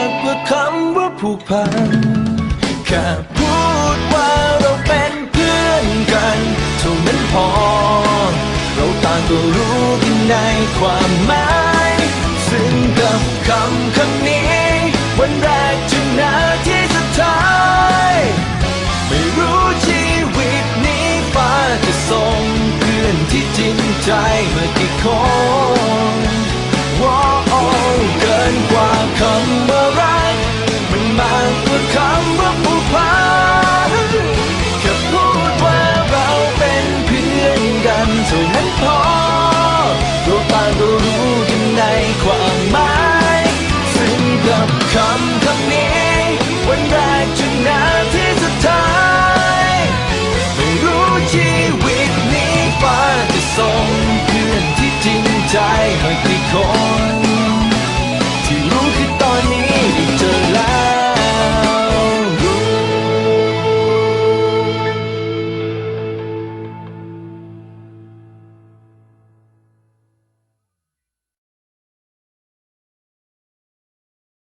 ากกว่าคำว่าผูกพัน แค่พูดว่าเราเป็นเพื่อนกันเท่านั้นพอ เราต่างก็รู้กันในความหมาย ซึ่งกับคำคำนี้ วันแรกจนนาที่สุดท้าย ไม่รู้ชีวิตนี้ฟ้าจะส่งเพื่อนที่จริงใจมากี่คนว้าวเกินกว่าคำ คำคำนี้วันแรกจนนาทีสุดท้าย ไม่รู้ชีวิตนี้ฟ้าจะส่งเพื่อนที่จริงใจให้กี่คน